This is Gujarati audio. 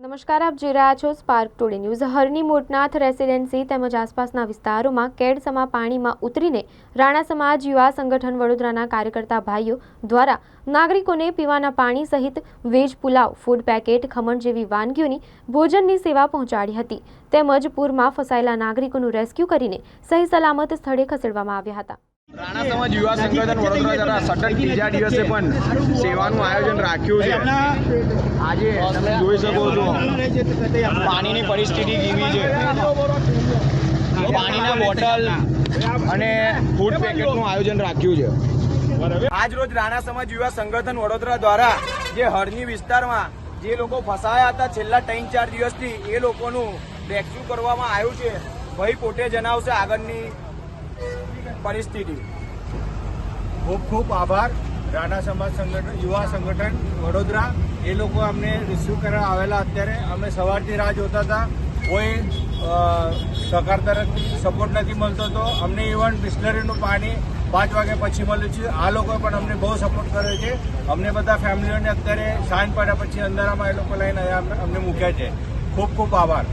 નમસ્કાર, આપ જોઈ રહ્યા છો spark today news Harni Motnath residency તેમજ આસપાસના વિસ્તારોમાં કેડસમા પાણીમાં ઉતરીને રાણા સમાજ યુવા સંગઠન વડોદરાના કાર્યકર્તા ભાઈઓ દ્વારા નાગરિકોને પીવાના પાણી સહિત veg pulao food packet khaman જેવી વાનગીઓની ભોજનની સેવા પહોંચાડી હતી. તેમજ પૂરમાં ફસાયેલા નાગરિકોનું રેસ્ક્યુ કરીને સહી સલામત સ્થળે ખસેડવામાં આવ્યા હતા. રાણા સમાજ યુવા સંગઠન વડોદરા દ્વારા સતત બીજા દિવસે પણ સેવાનું આયોજન રાખ્યું છે. આજે તમે જોઈ શકો છો. પાણીની પરિસ્થિતિ કેવી છે. પાણીના બોટલ અને ફૂડ પેકેટનું આયોજન રાખ્યું છે. આજ રાણા સમાજ યુવા સંગઠન વડોદરા દ્વારા જે હરની વિસ્તારમાં જે લોકો ફસાયા હતા છેલ્લા ત્રણ ચાર દિવસથી, એ લોકોનું રેસ્ક્યુ કરવામાં આવ્યું છે. ભાઈ પોતે જણાવશે આગળની પરિસ્થિતિ. ખૂબ ખૂબ આભાર. રાણા સમાજ સંગઠન, યુવા સંગઠન, વડોદરા, એ લોકો અમને રિસીવ કરવા આવેલા અત્યારે. અમે સવારથી રાહ જોતા હતા. કોઈ સરકાર તરફથી સપોર્ટ નથી મળતો તો અમને ઇવન બિસ્લરીનું પાણી પાંચ વાગ્યા પછી મળ્યું છે. આ લોકોએ પણ અમને બહુ સપોર્ટ કર્યો છે. અમને બધા ફેમિલીઓને અત્યારે સાંજ પડ્યા પછી અંધારામાં એ લોકો લઈને અમને મૂક્યા છે. ખૂબ ખૂબ આભાર.